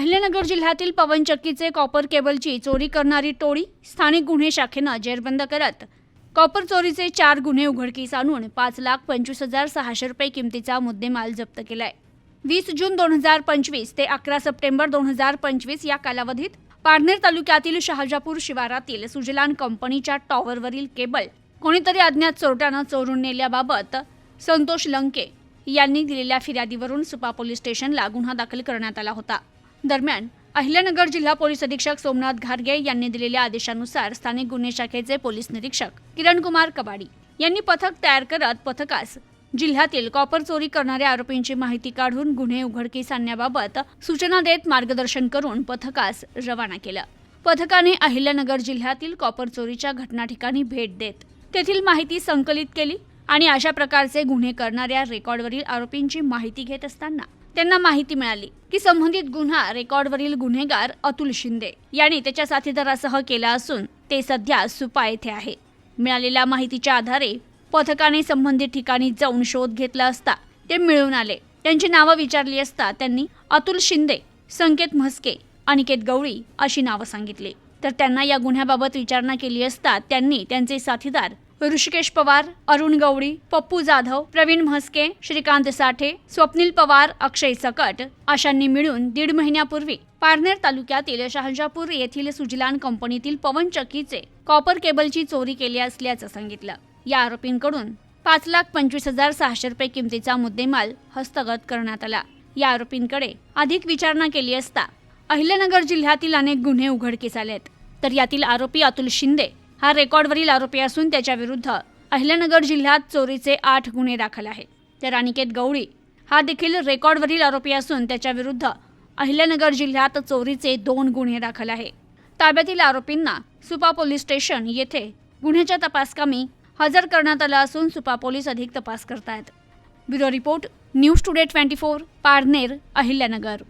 अहिल्यानगर जिल्ह्यातील पवनचक्कीचे कॉपर केबलची चोरी करणारी टोळी स्थानिक गुन्हे शाखेनं जेरबंद करत. कॉपर चोरीचे चार गुन्हे उघडकीस आणून पाच लाख पंचवीस हजार सहाशे रुपये किमतीचा मुद्देमाल जप्त केलाय. वीस जून दोन हजार पंचवीस ते अकरा सप्टेंबर दोन हजार पंचवीस या कालावधीत पारनेर तालुक्यातील शहाजापूर शिवारातील सुजलान कंपनीच्या टॉवरवरील केबल कोणीतरी अज्ञात चोरट्यानं चोरून नेल्याबाबत संतोष लंके यांनी दिलेल्या फिर्यादीवरून सुपा पोलीस स्टेशनला गुन्हा दाखल करण्यात आला होता. दरम्यान अहिल्यानगर जिल्हा पोलीस अधीक्षक सोमनाथ घारगे यांनी दिलेल्या आदेशानुसार स्थानिक गुन्हे शाखेचे पोलीस निरीक्षक किरणकुमार कबाडी यांनी पथक तयार करत पथकास जिल्ह्यातील कॉपर चोरी करणाऱ्या आरोपींची माहिती काढून गुन्हे उघडकीस आणण्याबाबत सूचना देत मार्गदर्शन करून पथकास रवाना केलं. पथकाने अहिल्यानगर जिल्ह्यातील कॉपर चोरीच्या घटना ठिकाणी भेट देत तेथील माहिती संकलित केली आणि अशा प्रकारचे गुन्हे करणाऱ्या रेकॉर्डवरील आरोपींची माहिती घेत असताना त्यांना माहिती मिळाली की संबंधित गुन्हा रेकॉर्डवरील गुन्हेगार अतुल शिंदे यांनी त्याच्या साथीदारासह केला असून ते सध्या सुपा येथे आहे. मिळालेल्या माहितीच्या आधारे पथकाने संबंधित ठिकाणी जाऊन शोध घेतला असता ते मिळून आले. त्यांची नावं विचारली असता त्यांनी अतुल शिंदे संकेत म्हस्के अनिकेत गवळी अशी नावं सांगितली. तर त्यांना या गुन्ह्याबाबत विचारणा केली असता त्यांनी त्यांचे साथीदार ऋषिकेश पवार अरुण गवळी पप्पू जाधव प्रवीण म्हस्के श्रीकांत साठे स्वप्नील पवार अक्षय सकट अशांनी मिळून दीड महिन्यापूर्वी पारनेर तालुक्यातील शहाजापूर येथील सुजलान कंपनीतील पवनचक्कीचे कॉपर केबलची चोरी केली असल्याचं सांगितलं. या आरोपींकडून पाच लाख पंचवीस हजार सहाशे रुपये किमतीचा मुद्देमाल हस्तगत करण्यात आला. या आरोपींकडे अधिक विचारणा केली असता अहिल्यानगर जिल्ह्यातील अनेक गुन्हे उघडकीस आलेत. तर यातील आरोपी अतुल शिंदे हा रेकॉर्डवरील आरोपी असून त्याच्या विरुद्ध अहिल्यानगर जिल्ह्यात चोरीचे आठ गुन्हे दाखल आहेत. तर अनिकेत गवळी हा देखील रेकॉर्डवरील आरोपी असून त्याच्याविरुद्ध अहिल्यानगर जिल्ह्यात चोरीचे दोन गुन्हे दाखल आहे. ताब्यातील आरोपींना सुपा पोलीस स्टेशन येथे गुन्ह्याच्या तपासकामी हजर करण्यात आलं असून सुपा पोलीस अधिक तपास करतायत. Bureau report news today twenty four Parner Ahilyanagar.